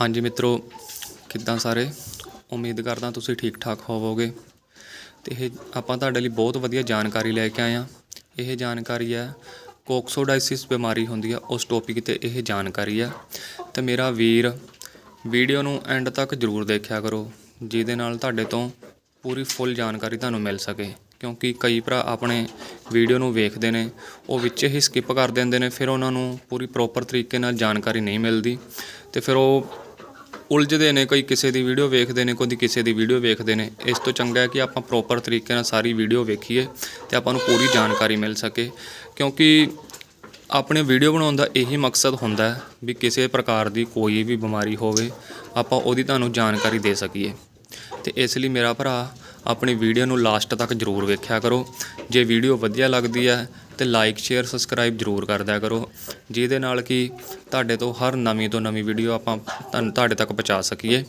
ਹਾਂਜੀ ਮਿੱਤਰੋ, ਕਿੱਦਾਂ ਸਾਰੇ? ਉਮੀਦ ਕਰਦਾ ਤੁਸੀਂ ਠੀਕ ਠਾਕ ਹੋਵੋਗੇ। ਤੇ ਇਹ ਆਪਾਂ ਤੁਹਾਡੇ ਲਈ ਬਹੁਤ ਵਧੀਆ ਜਾਣਕਾਰੀ ਲੈ ਕੇ ਆਏ ਹਾਂ। ਇਹ ਜਾਣਕਾਰੀ ਹੈ, ਕੋਕਸੋਡਾਈਸਿਸ ਬਿਮਾਰੀ ਹੁੰਦੀ ਆ ਉਸ ਟੌਪਿਕ ਤੇ ਇਹ ਜਾਣਕਾਰੀ ਆ ਤੇ ਮੇਰਾ ਵੀਰ ਵੀਡੀਓ ਨੂੰ ਐਂਡ ਤੱਕ ਜ਼ਰੂਰ ਦੇਖਿਆ ਕਰੋ, ਜਿਹਦੇ ਨਾਲ ਤੁਹਾਡੇ ਤੋਂ ਪੂਰੀ ਫੁੱਲ ਜਾਣਕਾਰੀ ਤੁਹਾਨੂੰ ਮਿਲ ਸਕੇ। ਕਿਉਂਕਿ ਕਈ ਭਰਾ ਆਪਣੇ ਵੀਡੀਓ ਨੂੰ ਵੇਖਦੇ ਨੇ, ਉਹ ਵਿੱਚ ਹੀ ਸਕਿਪ ਕਰ ਦਿੰਦੇ ਨੇ, ਫਿਰ ਉਹਨਾਂ ਨੂੰ ਪੂਰੀ ਪ੍ਰੋਪਰ ਤਰੀਕੇ ਨਾਲ ਜਾਣਕਾਰੀ ਨਹੀਂ ਮਿਲਦੀ। ਤੇ ਫਿਰ ਉਹ ਉਲਝਦੇ ਨੇ, ਕੋਈ ਕਿਸੇ ਦੀ ਵੀਡੀਓ ਵੇਖਦੇ ਨੇ, ਕੋਈ ਕਿਸੇ ਦੀ ਵੀਡੀਓ ਵੇਖਦੇ ਨੇ। ਇਸ ਤੋਂ ਚੰਗਾ ਹੈ ਕਿ ਆਪਾਂ ਪ੍ਰੋਪਰ ਤਰੀਕੇ ਨਾਲ ਸਾਰੀ ਵੀਡੀਓ ਵੇਖੀਏ ਤੇ ਆਪਾਂ ਨੂੰ ਪੂਰੀ ਜਾਣਕਾਰੀ ਮਿਲ ਸਕੇ। ਕਿਉਂਕਿ ਆਪਣੇ ਵੀਡੀਓ ਬਣਾਉਣ ਦਾ ਇਹੀ ਮਕਸਦ ਹੁੰਦਾ ਹੈ ਵੀ ਕਿਸੇ ਪ੍ਰਕਾਰ ਦੀ ਕੋਈ ਵੀ ਬਿਮਾਰੀ ਹੋਵੇ, ਆਪਾਂ ਉਹਦੀ ਤੁਹਾਨੂੰ ਜਾਣਕਾਰੀ ਦੇ ਸਕੀਏ। ਤੇ ਇਸ ਲਈ ਮੇਰਾ ਭਰਾ ਆਪਣੀ ਵੀਡੀਓ ਨੂੰ ਲਾਸਟ ਤੱਕ ਜ਼ਰੂਰ ਵੇਖਿਆ ਕਰੋ। ਜੇ ਵੀਡੀਓ ਵਧੀਆ ਲੱਗਦੀ ਹੈ ਤੇ ਲਾਈਕ ਸ਼ੇਅਰ ਸਬਸਕ੍ਰਾਈਬ ਜ਼ਰੂਰ ਕਰਦਿਆ ਕਰੋ, ਜਿਹਦੇ ਨਾਲ ਕਿ ਤੁਹਾਡੇ ਤੋਂ ਹਰ ਨਵੀਂ ਤੋਂ ਨਵੀਂ ਵੀਡੀਓ ਆਪਾਂ ਤੁਹਾਨੂੰ ਤੁਹਾਡੇ ਤੱਕ ਪਹੁੰਚਾ ਸਕੀਏ।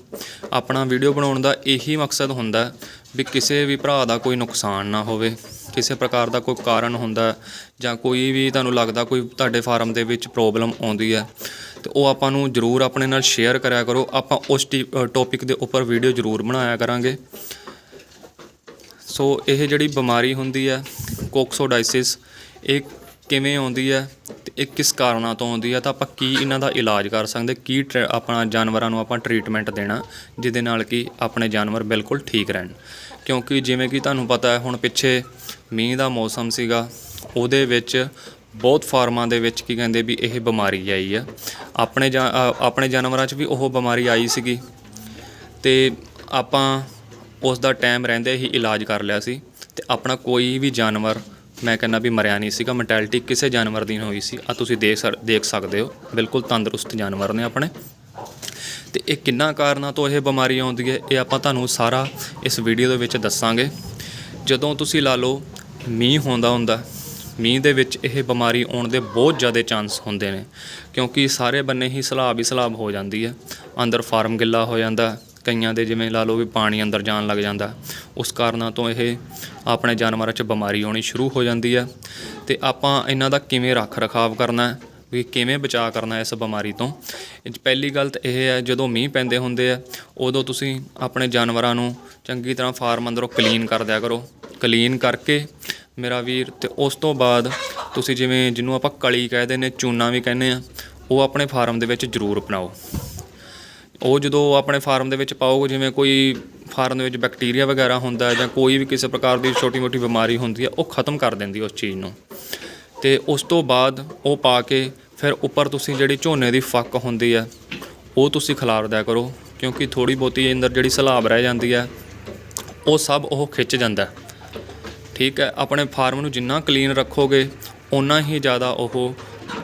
ਆਪਣਾ ਵੀਡੀਓ ਬਣਾਉਣ ਦਾ ਇਹੀ ਮਕਸਦ ਹੁੰਦਾ ਵੀ ਕਿਸੇ ਵੀ ਭਰਾ ਦਾ ਕੋਈ ਨੁਕਸਾਨ ਨਾ ਹੋਵੇ, ਕਿਸੇ ਪ੍ਰਕਾਰ ਦਾ ਕੋਈ ਕਾਰਨ ਹੁੰਦਾ ਜਾਂ ਕੋਈ ਵੀ ਤੁਹਾਨੂੰ ਲੱਗਦਾ ਕੋਈ ਤੁਹਾਡੇ ਫਾਰਮ ਦੇ ਵਿੱਚ ਪ੍ਰੋਬਲਮ ਆਉਂਦੀ ਹੈ, ਤੇ ਉਹ ਆਪਾਂ ਨੂੰ ਜ਼ਰੂਰ ਆਪਣੇ ਨਾਲ ਸ਼ੇਅਰ ਕਰਿਆ ਕਰੋ। ਆਪਾਂ ਉਸ ਟੌਪਿਕ ਦੇ ਉੱਪਰ ਵੀਡੀਓ ਜ਼ਰੂਰ ਬਣਾਇਆ ਕਰਾਂਗੇ। ਸੋ ਇਹ ਜਿਹੜੀ ਬਿਮਾਰੀ ਹੁੰਦੀ ਹੈ ਕੋਕਸੋਡਾਈਸਿਸ ਇਹ ਕਿਵੇਂ ਆਉਂਦੀ ਹੈ ਤੇ ਇਹ ਕਿਸ ਕਾਰਨਾਂ ਤੋਂ ਆਉਂਦੀ ਹੈ, ਤਾਂ ਆਪਾਂ ਕੀ ਇਹਨਾਂ ਦਾ ਇਲਾਜ ਕਰ ਸਕਦੇ, ਕੀ ਟਰ- ਆਪਣਾ ਜਾਨਵਰਾਂ ਨੂੰ ਆਪਾਂ ਟ੍ਰੀਟਮੈਂਟ ਦੇਣਾ, ਜਿਹਦੇ ਨਾਲ ਕਿ ਆਪਣੇ ਜਾਨਵਰ ਬਿਲਕੁਲ ਠੀਕ ਰਹਿਣ। ਕਿਉਂਕਿ ਜਿਵੇਂ ਕਿ ਤੁਹਾਨੂੰ ਪਤਾ ਹੈ, ਹੁਣ ਪਿੱਛੇ ਮੀਂਹ ਦਾ ਮੌਸਮ ਸੀਗਾ, ਉਹਦੇ ਵਿੱਚ ਬਹੁਤ ਫਾਰਮਾਂ ਦੇ ਵਿੱਚ ਕੀ ਕਹਿੰਦੇ ਵੀ ਇਹ ਬਿਮਾਰੀ ਆਈ ਆ ਆਪਣੇ ਜਾ- ਆਪਣੇ ਜਾਨਵਰਾਂ 'ਚ ਵੀ ਉਹ ਬਿਮਾਰੀ ਆਈ ਸੀਗੀ। ਤੇ ਆਪਾਂ ਉਸ ਦਾ ਟਾਈਮ ਰਹਿੰਦੇ ਹੀ ਇਲਾਜ ਕਰ ਲਿਆ ਸੀ, ਤੇ ਆਪਣਾ ਕੋਈ ਵੀ ਜਾਨਵਰ ਮੈਂ ਕਹਿੰਦਾ ਵੀ ਮਰਿਆ ਨਹੀਂ ਸੀਗਾ ਮੈਂਟੈਲਿਟੀ ਕਿਸੇ ਜਾਨਵਰ ਦੀ ਨਹੀਂ ਹੋਈ ਸੀ। ਆ ਤੁਸੀਂ ਦੇਖ ਸਕ- ਦੇਖ ਸਕਦੇ ਹੋ। ਬਿਲਕੁਲ ਤੰਦਰੁਸਤ ਜਾਨਵਰ ਨੇ ਆਪਣੇ। ਤੇ ਇਹ ਕਿੰਨਾ ਕਾਰਨਾਂ ਤੋਂ ਇਹ ਬਿਮਾਰੀ ਆਉਂਦੀ ਹੈ, ਇਹ ਆਪਾਂ ਤੁਹਾਨੂੰ ਸਾਰਾ ਇਸ ਵੀਡੀਓ ਦੇ ਵਿੱਚ ਦੱਸਾਂਗੇ। ਜਦੋਂ ਤੁਸੀਂ ਲਾ ਲਓ, ਮੀਂਹ ਹੁੰਦਾ ਹੁੰਦਾ, ਮੀਂਹ ਦੇ ਵਿੱਚ ਇਹ ਬਿਮਾਰੀ ਆਉਣ ਦੇ ਬਹੁਤ ਜ਼ਿਆਦਾ ਚਾਂਸ ਹੁੰਦੇ ਨੇ। ਕਿਉਂਕਿ ਸਾਰੇ ਬੰਨੇ ਹੀ ਸਲਾਬ ਹੀ ਸਲਾਬ ਹੋ ਜਾਂਦੀ ਹੈ। ਅੰਦਰ ਫਾਰਮ ਗਿੱਲਾ ਹੋ ਜਾਂਦਾ ਕਈਆਂ ਦੇ ਜਿਵੇਂ ਲਾ ਲਓ ਵੀ ਪਾਣੀ ਅੰਦਰ ਜਾਣ ਲੱਗ ਜਾਂਦਾ, ਉਸ ਕਾਰਨਾਂ ਤੋਂ ਇਹ ਆਪਣੇ ਜਾਨਵਰਾਂ 'ਚ ਬਿਮਾਰੀ ਆਉਣੀ ਸ਼ੁਰੂ ਹੋ ਜਾਂਦੀ ਹੈ ਤੇ ਆਪਾਂ ਇਹਨਾਂ ਦਾ ਕਿਵੇਂ ਰੱਖ ਰਖਾਵ ਕਰਨਾ ਹੈ ਵੀ ਕਿਵੇਂ ਬਚਾਅ ਕਰਨਾ ਇਸ ਬਿਮਾਰੀ ਤੋਂ? ਪਹਿਲੀ ਗੱਲ ਤਾਂ ਇਹ ਹੈ, ਜਦੋਂ ਮੀਂਹ ਪੈਂਦੇ ਹੁੰਦੇ ਆ, ਉਦੋਂ ਤੁਸੀਂ ਆਪਣੇ ਜਾਨਵਰਾਂ ਨੂੰ ਚੰਗੀ ਤਰ੍ਹਾਂ ਫਾਰਮ ਅੰਦਰੋਂ ਕਲੀਨ ਕਰ ਦਿਆ ਕਰੋ। ਕਲੀਨ ਕਰਕੇ ਮੇਰਾ ਵੀਰ, ਤੇ ਉਸ ਤੋਂ ਬਾਅਦ ਤੁਸੀਂ ਜਿਵੇਂ ਜਿਹਨੂੰ ਆਪਾਂ ਕਲੀ ਕਹਿੰਦੇ ਨੇ ਚੂਨਾ ਵੀ ਕਹਿੰਦੇ ਆ, ਉਹ ਆਪਣੇ ਫਾਰਮ ਦੇ ਵਿੱਚ ਜ਼ਰੂਰ ਅਪਣਾਓ। ਉਹ ਜਦੋਂ ਆਪਣੇ ਫਾਰਮ ਦੇ ਵਿੱਚ ਪਾਓਗੇ, ਜਿਵੇਂ ਕੋਈ ਫਾਰਮ ਦੇ ਵਿੱਚ ਬੈਕਟੀਰੀਆ ਵਗੈਰਾ ਹੁੰਦਾ ਜਾਂ ਕੋਈ ਵੀ ਕਿਸੇ ਪ੍ਰਕਾਰ ਦੀ ਛੋਟੀ-ਮੋਟੀ ਬਿਮਾਰੀ ਹੁੰਦੀ ਹੈ, ਉਹ ਖਤਮ ਕਰ ਦਿੰਦੀ ਉਸ ਚੀਜ਼ ਨੂੰ। ਤੇ ਉਸ ਤੋਂ ਬਾਅਦ ਉਹ ਪਾ ਕੇ ਫਿਰ ਉੱਪਰ ਤੁਸੀਂ ਜਿਹੜੀ ਝੋਨੇ ਦੀ ਫੱਕ ਹੁੰਦੀ ਹੈ, ਉਹ ਤੁਸੀਂ ਖਿਲਾਰ ਦਿਆ ਕਰੋ, ਕਿਉਂਕਿ ਥੋੜੀ ਬਹੁਤੀ ਅੰਦਰ ਜਿਹੜੀ ਸਲਾਬ ਰਹਿ ਜਾਂਦੀ ਹੈ, ਉਹ ਸਭ ਉਹ ਖਿੱਚ ਜਾਂਦਾ ਠੀਕ ਹੈ, ਆਪਣੇ ਫਾਰਮ ਨੂੰ ਜਿੰਨਾ ਕਲੀਨ ਰੱਖੋਗੇ, ਓਨਾ ਹੀ ਜ਼ਿਆਦਾ ਉਹ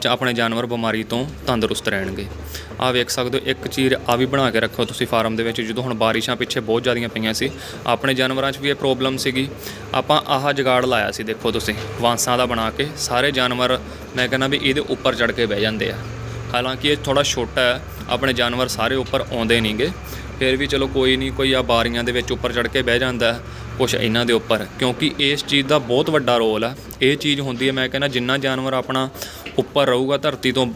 ਚ- ਆਪਣੇ ਜਾਨਵਰ ਬਿਮਾਰੀ ਤੋਂ ਤੰਦਰੁਸਤ ਰਹਿਣਗੇ। ਆ ਵੇਖ ਸਕਦੇ ਹੋ, ਇੱਕ ਚੀਜ਼ ਆ ਵੀ ਬਣਾ ਕੇ ਰੱਖੋ ਤੁਸੀਂ ਫਾਰਮ ਦੇ ਵਿੱਚ, ਜਦੋਂ ਹੁਣ ਬਾਰਿਸ਼ਾਂ ਪਿੱਛੇ ਬਹੁਤ ਜ਼ਿਆਦੀਆਂ ਪਈਆਂ ਸੀ, ਆਪਣੇ ਜਾਨਵਰਾਂ 'ਚ ਵੀ ਇਹ ਪ੍ਰੋਬਲਮ ਸੀਗੀ। ਆਪਾਂ ਆਹ ਜਗਾੜ ਲਾਇਆ ਸੀ, ਦੇਖੋ ਤੁਸੀਂ, ਵਾਂਸਾਂ ਦਾ ਬਣਾ ਕੇ, ਸਾਰੇ ਜਾਨਵਰ, ਮੈਂ ਕਹਿੰਦਾ ਵੀ ਇਹਦੇ ਉੱਪਰ ਚੜ ਕੇ ਬਹਿ ਜਾਂਦੇ ਆ। ਹਾਲਾਂਕਿ ਇਹ ਥੋੜਾ ਛੋਟਾ ਹੈ, ਆਪਣੇ ਜਾਨਵਰ ਸਾਰੇ ਉੱਪਰ ਆਉਂਦੇ ਨਹੀਂਗੇ ਫਿਰ ਵੀ ਚਲੋ ਕੋਈ ਨਹੀਂ, ਕੋਈ ਆ ਬਾਰੀਆਂ ਦੇ ਵਿੱਚ ਉੱਪਰ ਚੜ ਕੇ ਬਹਿ ਜਾਂਦਾ ਹੈ, ਕੁਛ ਇਹਨਾਂ ਦੇ ਉੱਪਰ ਕਿਉਂਕਿ ਇਸ ਚੀਜ਼ ਦਾ ਬਹੁਤ ਵੱਡਾ ਰੋਲ ਹੈ ਇਹ ਚੀਜ਼ ਹੁੰਦੀ ਹੈ ਮੈਂ ਕਹਿੰਦਾ ਜਿੰਨਾ ਜਾਨਵਰ ਆਪਣਾ ਉੱਪਰ ਰਹੂਗਾ ਧਰਤੀ ਤੋਂ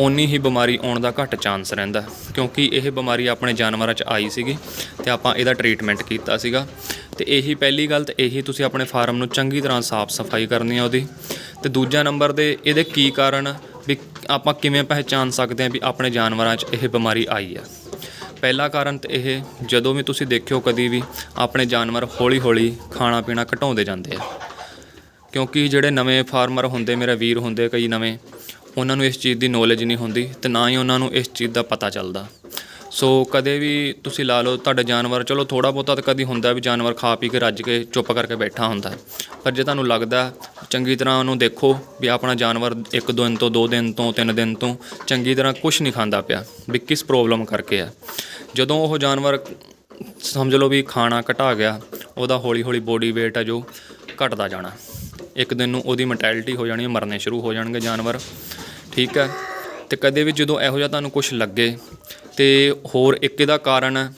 ਉਨੀ ਹੀ ਬਿਮਾਰੀ ਆਉਣ ਦਾ ਘੱਟ ਚਾਂਸ ਰਹਿੰਦਾ। ਕਿਉਂਕਿ ਇਹ ਬਿਮਾਰੀ ਆਪਣੇ ਜਾਨਵਰਾਂ 'ਚ ਆਈ ਸੀਗੀ ਤੇ ਆਪਾਂ ਇਹਦਾ ਟ੍ਰੀਟਮੈਂਟ ਕੀਤਾ ਸੀਗਾ। ਤੇ ਇਹੀ ਪਹਿਲੀ ਗੱਲ ਤੇ ਇਹੀ ਤੁਸੀਂ ਆਪਣੇ ਫਾਰਮ ਨੂੰ ਚੰਗੀ ਤਰ੍ਹਾਂ ਸਾਫ਼ ਸਫ਼ਾਈ ਕਰਨੀ ਆ ਉਹਦੀ। ਤੇ ਦੂਜਾ ਨੰਬਰ ਦੇ ਇਹਦੇ ਕੀ ਕਾਰਨ ਵੀ ਆਪਾਂ ਕਿਵੇਂ ਪਹਿਚਾਨ ਸਕਦੇ ਹਾਂ ਵੀ ਆਪਣੇ ਜਾਨਵਰਾਂ 'ਚ ਇਹ ਬਿਮਾਰੀ ਆਈ ਆ? ਪਹਿਲਾ ਕਾਰਨ ਤਾਂ ਇਹ, ਜਦੋਂ ਵੀ ਤੁਸੀਂ ਦੇਖਿਓ ਕਦੀ ਵੀ ਆਪਣੇ ਜਾਨਵਰ ਹੌਲੀ-ਹੌਲੀ ਖਾਣਾ ਪੀਣਾ ਘਟਾਉਂਦੇ ਜਾਂਦੇ ਆ। ਕਿਉਂਕਿ ਜਿਹੜੇ ਨਵੇਂ ਫਾਰਮਰ ਹੁੰਦੇ, ਮੇਰੇ ਵੀਰ ਹੁੰਦੇ, ਕਈ ਨਵੇਂ, ਉਹਨਾਂ ਨੂੰ ਇਸ ਚੀਜ਼ ਦੀ ਨੌਲੇਜ ਨਹੀਂ ਹੁੰਦੀ ਤੇ ਨਾ ਹੀ ਉਹਨਾਂ ਨੂੰ ਇਸ ਚੀਜ਼ ਦਾ ਪਤਾ ਚੱਲਦਾ। ਸੋ ਕਦੇ ਵੀ ਤੁਸੀਂ ਲਾ ਲਓ ਤੁਹਾਡਾ ਜਾਨਵਰ, ਚਲੋ ਥੋੜਾ ਬਹੁਤਾ ਤਾਂ ਕਦੀ ਹੁੰਦਾ ਵੀ ਜਾਨਵਰ ਖਾ ਪੀ ਕੇ ਰੱਜ ਕੇ ਚੁੱਪ ਕਰਕੇ ਬੈਠਾ ਹੁੰਦਾ। ਪਰ ਜੇ ਤੁਹਾਨੂੰ ਲੱਗਦਾ ਚੰਗੀ ਤਰ੍ਹਾਂ ਉਹਨੂੰ ਦੇਖੋ ਵੀ ਆਪਣਾ ਜਾਨਵਰ ਇੱਕ ਦਿਨ ਤੋਂ, ਦੋ ਦਿਨ ਤੋਂ, ਤਿੰਨ ਦਿਨ ਤੋਂ ਚੰਗੀ ਤਰ੍ਹਾਂ ਕੁਝ ਨਹੀਂ ਖਾਂਦਾ ਪਿਆ, ਵੀ ਕਿਸ ਪ੍ਰੋਬਲਮ ਕਰਕੇ ਆ। ਜਦੋਂ ਉਹ ਜਾਨਵਰ ਸਮਝ ਲਓ ਵੀ ਖਾਣਾ ਘਟਾ ਗਿਆ, ਉਹਦਾ ਹੌਲੀ ਹੌਲੀ ਬੋਡੀ weight ਹੈ ਜੋ ਘਟਦਾ ਜਾਣਾ। ਇੱਕ ਦਿਨ ਨੂੰ ਉਹਦੀ ਮੈਂਟੈਲਿਟੀ ਹੋ ਜਾਣੀ ਮਰਨੇ ਸ਼ੁਰੂ ਹੋ ਜਾਣਗੇ ਜਾਨਵਰ। ਠੀਕ ਹੈ? ਤੇ ਕਦੇ ਵੀ ਜਦੋਂ ਇਹੋ ਜਿਹਾ ਤੁਹਾਨੂੰ ਕੁਝ ਲੱਗੇ ਤੇ ਹੋਰ ਇੱਕ ਇਹਦਾ ਕਾਰਨ ਹੈ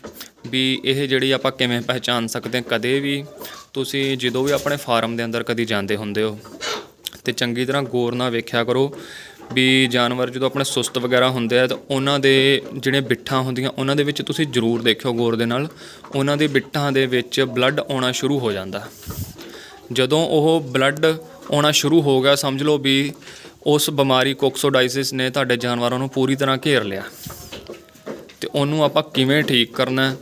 ਵੀ ਇਹ ਜਿਹੜੀ ਆਪਾਂ ਕਿਵੇਂ ਪਹਿਚਾਨ ਸਕਦੇ ਹਾਂ, ਕਦੇ ਵੀ ਤੁਸੀਂ ਜਦੋਂ ਵੀ ਆਪਣੇ ਫਾਰਮ ਦੇ ਅੰਦਰ ਕਦੀ ਜਾਂਦੇ ਹੁੰਦੇ ਹੋ, ਤੇ ਚੰਗੀ ਤਰ੍ਹਾਂ ਗੌਰ ਨਾਲ ਵੇਖਿਆ ਕਰੋ ਵੀ ਜਾਨਵਰ ਜਦੋਂ ਆਪਣੇ ਸੁਸਤ ਵਗੈਰਾ ਹੁੰਦੇ ਆ ਤਾਂ ਉਹਨਾਂ ਦੇ ਜਿਹੜੇ ਬਿੱਠਾਂ ਹੁੰਦੀਆਂ, ਉਹਨਾਂ ਦੇ ਵਿੱਚ ਤੁਸੀਂ ਜ਼ਰੂਰ ਦੇਖਿਓ ਗੌਰ ਦੇ ਨਾਲ, ਉਹਨਾਂ ਦੇ ਬਿੱਠਾਂ ਦੇ ਵਿੱਚ ਬਲੱਡ ਆਉਣਾ ਸ਼ੁਰੂ ਹੋ ਜਾਂਦਾ। ਜਦੋਂ ਉਹ ਬਲੱਡ ਆਉਣਾ ਸ਼ੁਰੂ ਹੋ ਗਿਆ, ਸਮਝ ਲਓ ਵੀ ਉਸ ਬਿਮਾਰੀ ਕੋਕਸੋਡਾਈਸਿਸ ਨੇ ਤੁਹਾਡੇ ਜਾਨਵਰਾਂ ਨੂੰ ਪੂਰੀ ਤਰ੍ਹਾਂ ਘੇਰ ਲਿਆ। ਤੇ ਉਹਨੂੰ ਆਪਾਂ ਕਿਵੇਂ ਠੀਕ ਕਰਨਾ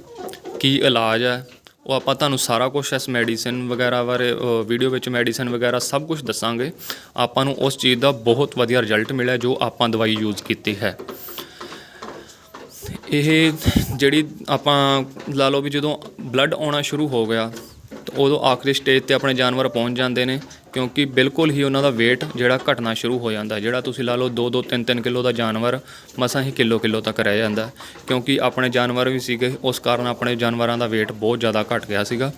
ਕੀ ਇਲਾਜ ਹੈ? ਉਹ ਆਪਾਂ ਤੁਹਾਨੂੰ ਸਾਰਾ ਕੁਝ ਇਸ ਮੈਡੀਸਿਨ ਵਗੈਰਾ ਬਾਰੇ ਵੀਡੀਓ ਵਿੱਚ ਮੈਡੀਸਿਨ ਵਗੈਰਾ ਸਭ ਕੁਝ ਦੱਸਾਂਗੇ। ਆਪਾਂ ਨੂੰ ਉਸ ਚੀਜ਼ ਦਾ ਬਹੁਤ ਵਧੀਆ ਰਿਜ਼ਲਟ ਮਿਲਿਆ ਜੋ ਆਪਾਂ ਦਵਾਈ ਯੂਜ਼ ਕੀਤੀ ਹੈ। ਇਹ ਜਿਹੜੀ ਆਪਾਂ ਲਾ ਲਓ ਵੀ ਜਦੋਂ ਬਲੱਡ ਆਉਣਾ ਸ਼ੁਰੂ ਹੋ ਗਿਆ, ਤਾਂ ਉਦੋਂ ਆਖਰੀ ਸਟੇਜ ਤੇ ਆਪਣੇ ਜਾਨਵਰ ਪਹੁੰਚ ਜਾਂਦੇ ਨੇ। ਕਿਉਂਕਿ ਬਿਲਕੁਲ ਹੀ ਉਹਨਾਂ ਦਾ weight ਜਿਹੜਾ ਘਟਣਾ ਸ਼ੁਰੂ ਹੋ ਜਾਂਦਾ, ਜਿਹੜਾ ਤੁਸੀਂ ਲਾ ਲਓ 2-2 3-3 ਕਿਲੋ ਦਾ ਜਾਨਵਰ, ਮਸਾਂ ਹੀ ਕਿਲੋ ਕਿਲੋ ਤੱਕ ਰਹਿ ਜਾਂਦਾ। ਕਿਉਂਕਿ ਆਪਣੇ ਜਾਨਵਰ ਵੀ ਸੀਗੇ, ਉਸ ਕਾਰਨ ਆਪਣੇ ਜਾਨਵਰਾਂ ਦਾ weight ਬਹੁਤ ਜ਼ਿਆਦਾ ਘਟ ਗਿਆ ਸੀਗਾ।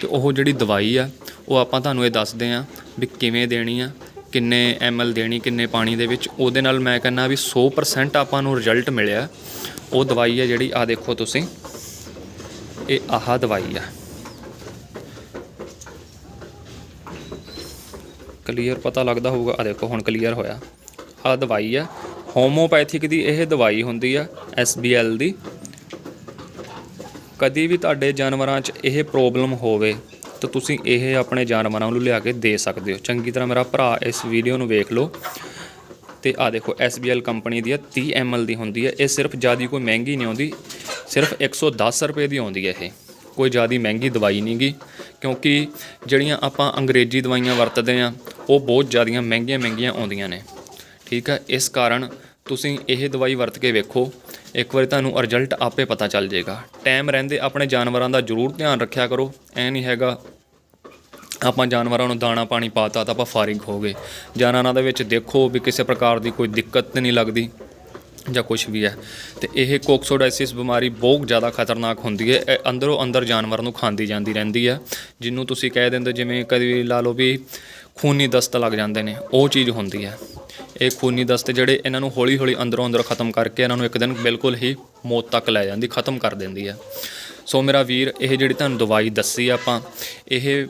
ਤੇ ਉਹ ਜਿਹੜੀ ਦਵਾਈ ਆ, ਉਹ ਆਪਾਂ ਤੁਹਾਨੂੰ ਇਹ ਦੱਸਦੇ ਆ ਵੀ ਕਿਵੇਂ ਦੇਣੀ ਆ, ਕਿੰਨੇ ਐਮਐਲ ਦੇਣੀ, ਕਿੰਨੇ ਪਾਣੀ ਦੇ ਵਿੱਚ। ਉਹਦੇ ਨਾਲ ਮੈਂ ਕਹਿੰਦਾ ਵੀ 100% ਆਪਾਂ ਨੂੰ ਰਿਜ਼ਲਟ ਮਿਲਿਆ। ਉਹ ਦਵਾਈ ਹੈ ਜਿਹੜੀ ਆ ਦੇਖੋ ਤੁਸੀਂ, ਇਹ ਆਹ ਦਵਾਈ ਆ। ਕਲੀਅਰ ਪਤਾ ਲੱਗਦਾ ਹੋਊਗਾ। ਆ ਦੇਖੋ, ਹੁਣ ਕਲੀਅਰ ਹੋਇਆ। ਆ ਦਵਾਈ ਆ। ਹੋਮੋਪੈਥਿਕ ਦੀ ਇਹ ਦਵਾਈ ਹੁੰਦੀ ਆ SBL ਦੀ। ਕਦੀ ਵੀ ਤੁਹਾਡੇ ਜਾਨਵਰਾਂ 'ਚ ਇਹ ਪ੍ਰੋਬਲਮ ਹੋਵੇ, ਤਾਂ ਤੁਸੀਂ ਇਹ ਆਪਣੇ ਜਾਨਵਰਾਂ ਨੂੰ ਲਿਆ ਕੇ ਦੇ ਸਕਦੇ ਹੋ। ਚੰਗੀ ਤਰ੍ਹਾਂ ਮੇਰਾ ਭਰਾ ਇਸ ਵੀਡੀਓ ਨੂੰ ਵੇਖ ਲਓ। ਤੇ ਆ ਦੇਖੋ SBL ਕੰਪਨੀ ਦੀ ਹੈ 30 ml ਦੀ ਹੁੰਦੀ ਹੈ ਇਹ ਸਿਰਫ ਜਿਆਦੀ ਕੋਈ ਮਹਿੰਗੀ ਨਹੀਂ ਆਉਂਦੀ, ਸਿਰਫ 110 ਰੁਪਏ ਦੀ ਆਉਂਦੀ ਹੈ ਇਹ। ਕੋਈ ਜਿਆਦੀ ਮਹਿੰਗੀ ਦਵਾਈ ਨਹੀਂਗੀ ਕਿਉਂਕਿ ਜਿਹੜੀਆਂ ਆਪਾਂ ਅੰਗਰੇਜ਼ੀ ਦਵਾਈਆਂ ਵਰਤਦੇ ਆ ਉਹ ਬਹੁਤ ਜ਼ਿਆਦੀਆਂ ਮਹਿੰਗੀਆਂ ਮਹਿੰਗੀਆਂ ਆਉਂਦੀਆਂ ਨੇ। ਠੀਕ ਹੈ ਇਸ ਕਾਰਨ ਤੁਸੀਂ ਇਹ ਦਵਾਈ ਵਰਤ ਕੇ ਵੇਖੋ। ਇੱਕ ਵਾਰੀ ਤੁਹਾਨੂੰ ਰਿਜ਼ਲਟ ਆਪੇ ਪਤਾ ਚੱਲ ਜਾਏਗਾ। ਟਾਈਮ ਰਹਿੰਦੇ ਆਪਣੇ ਜਾਨਵਰਾਂ ਦਾ ਜ਼ਰੂਰ ਧਿਆਨ ਰੱਖਿਆ ਕਰੋ। ਐ ਨਹੀਂ ਹੈਗਾ, ਆਪਾਂ ਜਾਨਵਰਾਂ ਨੂੰ ਦਾਣਾ ਪਾਣੀ ਪਾਤਾ ਤਾਂ ਆਪਾਂ ਫਾਰਿਗ ਹੋ ਗਏ। ਜਾਨਵਰਾਂ ਦੇ ਵਿੱਚ ਦੇਖੋ ਵੀ ਕਿਸੇ ਪ੍ਰਕਾਰ ਦੀ ਕੋਈ ਦਿੱਕਤ ਨਹੀਂ ਲੱਗਦੀ ਜਾਂ ਕੁਝ ਵੀ ਹੈ। ਤੇ ਇਹ ਕੋਕਸੋਡਾਈਸਿਸ ਬਿਮਾਰੀ ਬਹੁਤ ਜ਼ਿਆਦਾ ਖਤਰਨਾਕ ਹੁੰਦੀ ਹੈ। ਇਹ ਅੰਦਰੋਂ ਅੰਦਰ ਜਾਨਵਰ ਨੂੰ ਖਾਂਦੀ ਜਾਂਦੀ ਰਹਿੰਦੀ ਹੈ। ਜਿਹਨੂੰ ਤੁਸੀਂ ਕਹਿ ਦਿੰਦੇ ਜਿਵੇਂ ਕਦੀ ਲਾ ਲਓ ਵੀ ਖੂਨੀ ਦਸਤ ਲੱਗ ਜਾਂਦੇ ਨੇ, ਉਹ ਚੀਜ਼ ਹੁੰਦੀ ਹੈ। ਇਹ ਖੂਨੀ ਦਸਤ ਜਿਹੜੇ ਇਹਨਾਂ ਨੂੰ ਹੌਲੀ ਹੌਲੀ ਅੰਦਰੋਂ ਅੰਦਰ ਖਤਮ ਕਰਕੇ ਇਹਨਾਂ ਨੂੰ ਇੱਕ ਦਿਨ ਬਿਲਕੁਲ ਹੀ ਮੌਤ ਤੱਕ ਲੈ ਜਾਂਦੀ, ਖਤਮ ਕਰ ਦਿੰਦੀ ਹੈ। ਸੋ ਮੇਰਾ ਵੀਰ, ਇਹ ਜਿਹੜੀ ਤੁਹਾਨੂੰ ਦਵਾਈ ਦੱਸੀ ਆਪਾਂ, ਇਹ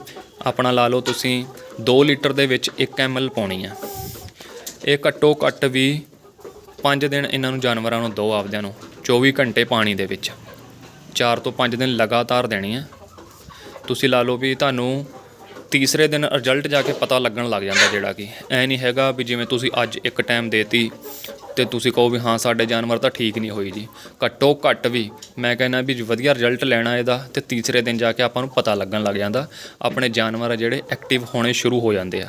ਆਪਣਾ ਲਾ ਲਓ ਤੁਸੀਂ 2 ਲੀਟਰ ਦੇ ਵਿੱਚ 1 ml ਪਾਉਣੀ ਆ। ਇਹ ਘੱਟੋ ਘੱਟ ਵੀ 5 ਦਿਨ ਇਹਨਾਂ ਨੂੰ ਜਾਨਵਰਾਂ ਨੂੰ ਦੋ ਆਪਦਿਆਂ ਨੂੰ 24 ਘੰਟੇ ਪਾਣੀ ਦੇ ਵਿੱਚ। 4 ਤੋਂ 5 ਦਿਨ ਲਗਾਤਾਰ ਦੇਣੀ ਆ। ਤੁਸੀਂ ਲਾ ਲਓ ਵੀ ਤੁਹਾਨੂੰ ਤੀਸਰੇ ਦਿਨ ਰਿਜ਼ਲਟ ਜਾ ਕੇ ਪਤਾ ਲੱਗਣ ਲੱਗ ਜਾਂਦਾ ਜਿਹੜਾ ਕਿ ਐ ਨਹੀਂ ਹੈਗਾ ਵੀ ਜਿਵੇਂ ਤੁਸੀਂ ਅੱਜ ਇੱਕ ਟਾਈਮ ਦੇਤੀ ਤੇ ਤੁਸੀਂ ਕਹੋ ਵੀ ਹਾਂ ਸਾਡੇ ਜਾਨਵਰ ਤਾਂ ਠੀਕ ਨਹੀਂ ਹੋਈ ਜੀ। ਘੱਟੋ ਘੱਟ ਵੀ ਮੈਂ ਕਹਿੰਦਾ ਵੀ ਵਧੀਆ ਰਿਜ਼ਲਟ ਲੈਣਾ ਇਹਦਾ ਤੇ ਤੀਸਰੇ ਦਿਨ ਜਾ ਕੇ ਆਪਾਂ ਨੂੰ ਪਤਾ ਲੱਗਣ ਲੱਗ ਜਾਂਦਾ। ਆਪਣੇ ਜਾਨਵਰ ਆ ਜਿਹੜੇ ਐਕਟਿਵ ਹੋਣੇ ਸ਼ੁਰੂ ਹੋ ਜਾਂਦੇ ਆ।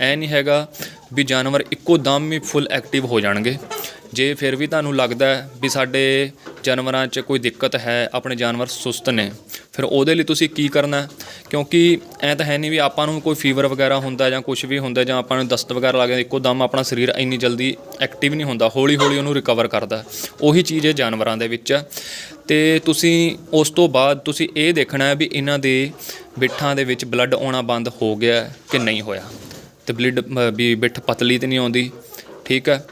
ਐ ਨਹੀਂ ਹੈਗਾ ਵੀ ਜਾਨਵਰ ਇੱਕੋ ਦਮ ਹੀ ਫੁੱਲ ਐਕਟਿਵ ਹੋ ਜਾਣਗੇ। ਜੇ ਫਿਰ ਵੀ ਤੁਹਾਨੂੰ ਲੱਗਦਾ ਵੀ ਸਾਡੇ ਜਾਨਵਰਾਂ 'ਚ ਕੋਈ ਦਿੱਕਤ ਹੈ, ਆਪਣੇ ਜਾਨਵਰ ਸੁਸਤ ਨੇ, ਫਿਰ ਉਹਦੇ ਲਈ ਤੁਸੀਂ ਕੀ ਕਰਨਾ ਕਿਉਂਕਿ ਐ ਤਾਂ ਹੈ ਨਹੀਂ ਵੀ ਆਪਾਂ ਨੂੰ ਕੋਈ ਫੀਵਰ ਵਗੈਰਾ ਹੁੰਦਾ ਜਾਂ ਕੁਝ ਵੀ ਹੁੰਦਾ ਜਾਂ ਆਪਾਂ ਨੂੰ ਦਸਤ ਵਗੈਰਾ ਲੱਗ ਜਾਂਦਾ, ਇੱਕੋ ਦਮ ਆਪਣਾ ਸਰੀਰ ਇੰਨੀ ਜਲਦੀ ਐਕਟਿਵ ਨਹੀਂ ਹੁੰਦਾ ਹੌਲੀ ਹੌਲੀ ਉਹਨੂੰ ਰਿਕਵਰ ਕਰਦਾ ਉਹੀ ਚੀਜ਼ ਹੈ ਜਾਨਵਰਾਂ ਦੇ ਵਿੱਚ। ਤੇ ਤੁਸੀਂ ਉਸ ਤੋਂ ਬਾਅਦ ਤੁਸੀਂ ਇਹ ਦੇਖਣਾ ਹੈ ਵੀ ਇਹਨਾਂ ਦੇ ਬਿੱਠਾਂ ਦੇ ਵਿੱਚ ਬਲੱਡ ਆਉਣਾ ਬੰਦ ਹੋ ਗਿਆ ਕਿ ਨਹੀਂ ਹੋਇਆ। ਤੇ ਬਲੱਡ ਵੀ ਬਿੱਠ ਪਤਲੀ ਤੇ ਨਹੀਂ ਆਉਂਦੀ, ਠੀਕ ਹੈ?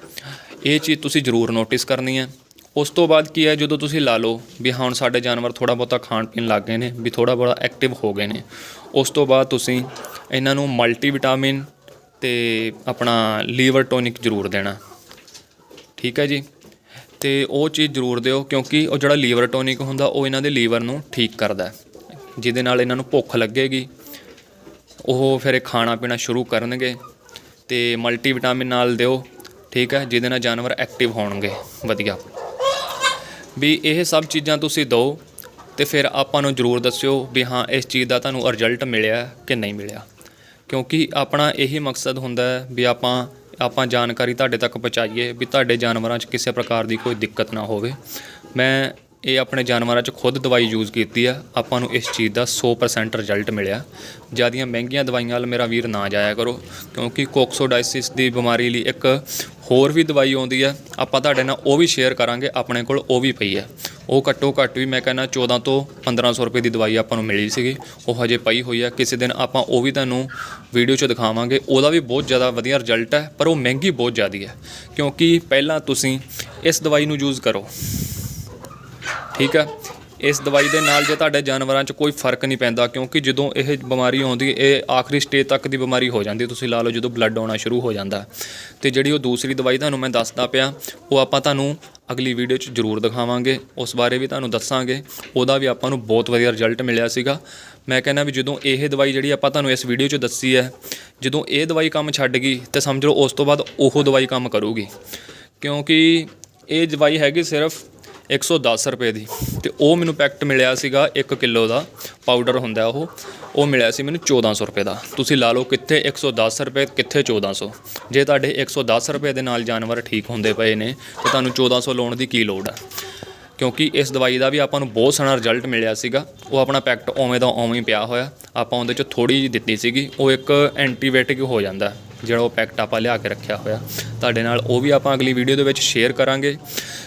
ਇਹ ਚੀਜ਼ ਤੁਸੀਂ ਜ਼ਰੂਰ ਨੋਟਿਸ ਕਰਨੀ ਹੈ। ਉਸ ਤੋਂ ਬਾਅਦ ਕੀ ਹੈ, ਜਦੋਂ ਤੁਸੀਂ ਲਾ ਲਓ ਵੀ ਹੁਣ ਸਾਡੇ ਜਾਨਵਰ ਥੋੜਾ ਬਹੁਤਾ ਖਾਣ ਪੀਣ ਲੱਗ ਗਏ ਨੇ, ਵੀ ਥੋੜਾ ਬਹੁਤਾ ਐਕਟਿਵ ਹੋ ਗਏ ਨੇ। ਉਸ ਤੋਂ ਬਾਅਦ ਤੁਸੀਂ ਇਹਨਾਂ ਨੂੰ ਮਲਟੀਵਿਟਾਮਿਨ ਤੇ ਆਪਣਾ ਲੀਵਰ ਟੋਨਿਕ ਜ਼ਰੂਰ ਦੇਣਾ। ਠੀਕ ਹੈ ਜੀ? ਤੇ ਉਹ ਚੀਜ਼ ਜ਼ਰੂਰ ਦਿਓ, ਕਿਉਂਕਿ ਉਹ ਜਿਹੜਾ ਲੀਵਰ ਟੋਨਿਕ ਹੁੰਦਾ, ਉਹ ਇਹਨਾਂ ਦੇ ਲੀਵਰ ਨੂੰ ਠੀਕ ਕਰਦਾ ਜਿਹਦੇ ਨਾਲ ਇਹਨਾਂ ਨੂੰ ਭੁੱਖ ਲੱਗੇਗੀ। ਉਹ ਫਿਰ ਖਾਣਾ ਪੀਣਾ ਸ਼ੁਰੂ ਕਰਨਗੇ। ਤੇ ਮਲਟੀ ਵਿਟਾਮਿਨ ਨਾਲ ਦਿਓ। ਠੀਕ ਹੈ, ਜਿਹਦੇ ਨਾਲ ਜਾਨਵਰ ਐਕਟਿਵ ਹੋਣਗੇ। ਵਧੀਆ। ਵੀ ਇਹ ਸਭ ਚੀਜ਼ਾਂ ਤੁਸੀਂ ਦਿਓ ਤੇ ਫਿਰ ਆਪਾਂ ਨੂੰ ਜ਼ਰੂਰ ਦੱਸਿਓ ਵੀ ਹਾਂ, ਇਸ ਚੀਜ਼ ਦਾ ਤੁਹਾਨੂੰ ਰਿਜ਼ਲਟ ਮਿਲਿਆ ਕਿ ਨਹੀਂ ਮਿਲਿਆ। ਕਿਉਂਕਿ ਆਪਣਾ ਇਹੀ ਮਕਸਦ ਹੁੰਦਾ ਹੈ ਵੀ ਆਪਾਂ ਆਪਾਂ ਜਾਣਕਾਰੀ ਤੁਹਾਡੇ ਤੱਕ ਪਹੁੰਚਾਈਏ ਵੀ ਤੁਹਾਡੇ ਜਾਨਵਰਾਂ 'ਚ ਕਿਸੇ ਪ੍ਰਕਾਰ ਦੀ ਕੋਈ ਦਿੱਕਤ ਨਾ ਹੋਵੇ। ਮੈਂ ਇਹ ਆਪਣੇ ਜਾਨਵਰਾਂ 'ਚ ਖੁਦ ਦਵਾਈ ਯੂਜ਼ ਕੀਤੀ ਆ ਆਪਾਂ ਨੂੰ ਇਸ ਚੀਜ਼ ਦਾ 100% ਰਿਜ਼ਲਟ ਮਿਲਿਆ। ਜਿਆਦੀਆਂ ਮਹਿੰਗੀਆਂ ਦਵਾਈਆਂ ਵੱਲ ਮੇਰਾ ਵੀਰ ਨਾ ਜਾਇਆ ਕਰੋ, ਕਿਉਂਕਿ ਕੋਕਸੋਡਾਈਸਿਸ ਦੀ ਬਿਮਾਰੀ ਲਈ ਇੱਕ ਹੋਰ ਵੀ ਦਵਾਈ ਆਉਂਦੀ ਹੈ ਆਪਾਂ ਤੁਹਾਡੇ ਨਾਲ ਉਹ ਵੀ ਸ਼ੇਅਰ ਕਰਾਂਗੇ, ਆਪਣੇ ਕੋਲ ਉਹ ਵੀ ਪਈ ਹੈ ਉਹ ਘੱਟੋ ਘੱਟ ਵੀ ਮੈਂ ਕਹਿੰਦਾ 14 ਤੋਂ 1500 ਰੁਪਏ ਦੀ ਦਵਾਈ ਆਪਾਂ ਨੂੰ ਮਿਲੀ ਸੀਗੀ, ਉਹ ਹਜੇ ਪਈ ਹੋਈ ਹੈ ਕਿਸੇ ਦਿਨ ਆਪਾਂ ਉਹ ਵੀ ਤੁਹਾਨੂੰ ਵੀਡੀਓ 'ਚ ਦਿਖਾਵਾਂਗੇ। ਉਹਦਾ ਵੀ ਬਹੁਤ ਜ਼ਿਆਦਾ ਵਧੀਆ ਰਿਜ਼ਲਟ ਹੈ ਪਰ ਉਹ ਮਹਿੰਗੀ ਬਹੁਤ ਜ਼ਿਆਦੀ ਹੈ ਕਿਉਂਕਿ ਪਹਿਲਾਂ ਤੁਸੀਂ ਇਸ ਦਵਾਈ ਨੂੰ ਯੂਜ਼ ਕਰੋ। ਠੀਕ ਹੈ ਇਸ ਦਵਾਈ ਦੇ ਨਾਲ ਜੇ ਤੁਹਾਡੇ ਜਾਨਵਰਾਂ 'ਚ ਕੋਈ ਫ਼ਰਕ ਨਹੀਂ ਪੈਂਦਾ, ਕਿਉਂਕਿ ਜਦੋਂ ਇਹ ਬਿਮਾਰੀ ਆਉਂਦੀ, ਇਹ ਆਖਰੀ ਸਟੇਜ ਤੱਕ ਦੀ ਬਿਮਾਰੀ ਹੋ ਜਾਂਦੀ, ਤੁਸੀਂ ਲਾ ਲਓ ਜਦੋਂ ਬਲੱਡ ਆਉਣਾ ਸ਼ੁਰੂ ਹੋ ਜਾਂਦਾ। ਤੇ ਜਿਹੜੀ ਉਹ ਦੂਸਰੀ ਦਵਾਈ ਤੁਹਾਨੂੰ ਮੈਂ ਦੱਸਦਾ ਪਿਆ, ਉਹ ਆਪਾਂ ਤੁਹਾਨੂੰ ਅਗਲੀ ਵੀਡੀਓ 'ਚ ਜ਼ਰੂਰ ਦਿਖਾਵਾਂਗੇ। ਉਸ ਬਾਰੇ ਵੀ ਤੁਹਾਨੂੰ ਦੱਸਾਂਗੇ। ਉਹਦਾ ਵੀ ਆਪਾਂ ਨੂੰ ਬਹੁਤ ਵਧੀਆ ਰਿਜ਼ਲਟ ਮਿਲਿਆ ਸੀਗਾ। ਮੈਂ ਕਹਿੰਦਾ ਵੀ ਜਦੋਂ ਇਹ ਦਵਾਈ ਜਿਹੜੀ ਆਪਾਂ ਤੁਹਾਨੂੰ ਇਸ ਵੀਡੀਓ 'ਚ ਦੱਸੀ ਹੈ, ਜਦੋਂ ਇਹ ਦਵਾਈ ਕੰਮ ਛੱਡ ਗਈ, ਤੇ ਸਮਝ ਲਓ ਉਸ ਤੋਂ ਬਾਅਦ ਉਹ ਦਵਾਈ ਕੰਮ ਕਰੂਗੀ। ਕਿਉਂਕਿ ਇਹ ਦਵਾਈ ਹੈਗੀ ਸਿਰਫ 110 ਰੁਪਏ ਦੀ। ਤੇ ਉਹ ਮੈਨੂੰ ਪੈਕਟ ਮਿਲਿਆ ਸੀਗਾ 1 ਕਿਲੋ ਦਾ ਪਾਊਡਰ ਹੁੰਦਾ ਉਹ। ਉਹ ਮਿਲਿਆ ਸੀ ਮੈਨੂੰ 1400 ਰੁਪਏ ਦਾ। ਤੁਸੀਂ ਲਾ ਲਓ ਕਿੱਥੇ 110 ਰੁਪਏ, ਕਿੱਥੇ 1400 ਜੇ ਤੁਹਾਡੇ 110 ਰੁਪਏ ਦੇ ਨਾਲ ਜਾਨਵਰ ਠੀਕ ਹੁੰਦੇ ਪਏ ਨੇ, ਤਾਂ ਤੁਹਾਨੂੰ 1400 ਲਾਉਣ ਦੀ ਕੀ ਲੋੜ ਆ? ਕਿਉਂਕਿ ਇਸ ਦਵਾਈ ਦਾ ਵੀ ਆਪਾਂ ਨੂੰ ਬਹੁਤ ਸੋਹਣਾ ਰਿਜ਼ਲਟ ਮਿਲਿਆ ਸੀਗਾ। ਉਹ ਆਪਣਾ ਪੈਕਟ ਉਵੇਂ ਦਾ ਉਵੇਂ ਹੀ ਪਿਆ ਹੋਇਆ। ਆਪਾਂ ਉਹਦੇ 'ਚ ਥੋੜੀ ਜਿਹੀ ਦਿੱਤੀ ਸੀਗੀ। ਉਹ ਇੱਕ ਐਂਟੀਬਾਇਓਟਿਕ ਹੋ ਜਾਂਦਾ ਜਿਹੜਾ ਉਹ ਪੈਕਟ ਆਪਾਂ ਲਿਆ ਕੇ ਰੱਖਿਆ ਹੋਇਆ। ਤੁਹਾਡੇ ਨਾਲ ਉਹ ਵੀ ਆਪਾਂ ਅਗਲੀ ਵੀਡੀਓ ਦੇ ਵਿੱਚ ਸ਼ੇਅਰ ਕਰਾਂਗੇ।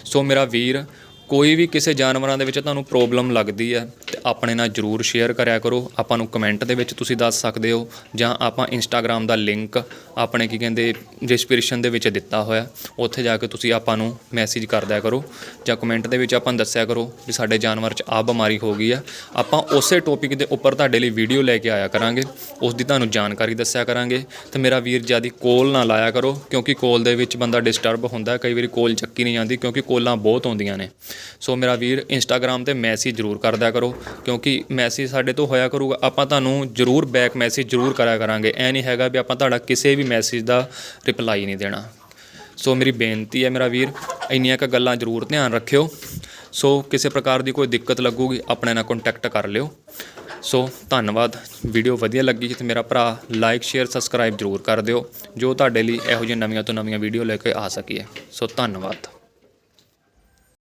ਸੋ ਮੇਰਾ ਵੀਰ ਕੋਈ ਵੀ ਕਿਸੇ ਜਾਨਵਰਾਂ ਦੇ ਵਿੱਚ ਤੁਹਾਨੂੰ ਪ੍ਰੋਬਲਮ ਲੱਗਦੀ ਹੈ ਆਪਣੇ ਨਾਲ ਜਰੂਰ ਸ਼ੇਅਰ ਕਰਿਆ ਕਰੋ। ਆਪਾਂ ਨੂੰ ਕਮੈਂਟ ਦੇ ਵਿੱਚ ਤੁਸੀਂ ਦੱਸ ਸਕਦੇ ਹੋ, ਜਾਂ ਆਪਾਂ ਇੰਸਟਾਗ੍ਰam ਦਾ ਲਿੰਕ ਆਪਣੇ ਕੀ ਕਹਿੰਦੇ ਡਿਸਕ੍ਰਿਪਸ਼ਨ ਦੇ ਵਿੱਚ ਦਿੱਤਾ ਹੋਇਆ। ਉੱਥੇ ਜਾ ਕੇ ਤੁਸੀਂ ਆਪਾਂ ਨੂੰ ਮੈਸੇਜ ਕਰ ਦਿਆ ਕਰੋ, ਜਾਂ ਕਮੈਂਟ ਦੇ ਵਿੱਚ ਆਪਾਂ ਨੂੰ ਦੱਸਿਆ ਕਰੋ ਵੀ ਸਾਡੇ ਜਾਨਵਰ 'ਚ ਆ ਬਿਮਾਰੀ ਹੋ ਗਈ ਆ। ਆਪਾਂ ਉਸੇ ਟੌਪਿਕ ਦੇ ਉੱਪਰ ਤੁਹਾਡੇ ਲਈ ਵੀਡੀਓ ਲੈ ਕੇ ਆਇਆ ਕਰਾਂਗੇ ਉਸ ਦੀ ਤੁਹਾਨੂੰ ਜਾਣਕਾਰੀ ਦੱਸਿਆ ਕਰਾਂਗੇ। ਤੇ ਮੇਰਾ ਵੀਰ ਜਿਆਦੀ ਕੋਲ ਨਾ ਲਾਇਆ ਕਰੋ, ਕਿਉਂਕਿ ਕੋਲ ਦੇ ਵਿੱਚ ਬੰਦਾ ਡਿਸਟਰਬ ਹੁੰਦਾ ਕਈ ਵਾਰੀ ਕੋਲ ਚੱਕੀ ਨਹੀਂ ਜਾਂਦੀ, ਕਿਉਂਕਿ ਕੋਲਾਂ ਬਹੁਤ ਆਉਂਦੀਆਂ ਨੇ। ਸੋ ਮੇਰਾ ਵੀਰ ਇੰਸਟਾਗ੍ਰam ਤੇ ਮੈਸੇਜ ਜ਼ਰੂਰ ਕਰਦਿਆ ਕਰੋ ਕਿਉਂਕਿ ਮੈਸੇਜ ਸਾਡੇ ਤੋਂ ਹੋਇਆ ਕਰੂਗਾ। ਆਪਾਂ ਤੁਹਾਨੂੰ ਜ਼ਰੂਰ ਬੈਕ ਮੈਸੇਜ ਜ਼ਰੂਰ ਕਰਿਆ ਕਰਾਂਗੇ। ਐ ਨਹੀਂ ਹੈਗਾ ਵੀ ਆਪਾਂ ਤੁਹਾਡਾ ਕਿਸੇ ਵੀ ਮੈਸੇਜ ਦਾ ਰਿਪਲਾਈ ਨਹੀਂ ਦੇਣਾ। ਸੋ ਮੇਰੀ ਬੇਨਤੀ ਹੈ ਮੇਰਾ ਵੀਰ, ਇੰਨੀਆਂ ਕ ਗੱਲਾਂ ਜ਼ਰੂਰ ਧਿਆਨ ਰੱਖਿਓ। ਸੋ ਕਿਸੇ ਪ੍ਰਕਾਰ ਦੀ ਕੋਈ ਦਿੱਕਤ ਲੱਗੂਗੀ, ਆਪਣੇ ਨਾਲ ਕੰਟੈਕਟ ਕਰ ਲਿਓ। ਸੋ ਧੰਨਵਾਦ। ਵੀਡੀਓ ਵਧੀਆ ਲੱਗੀ ਤੇ ਮੇਰਾ ਭਰਾ ਲਾਈਕ ਸ਼ੇਅਰ ਸਬਸਕ੍ਰਾਈਬ ਜ਼ਰੂਰ ਕਰ ਦਿਓ, ਜੋ ਤੁਹਾਡੇ ਲਈ ਇਹੋ ਜਿਹੀਆਂ ਨਵੀਆਂ ਤੋਂ ਨਵੀਆਂ ਵੀਡੀਓ ਲੈ ਕੇ ਆ ਸਕੀਏ ਸੋ ਧੰਨਵਾਦ।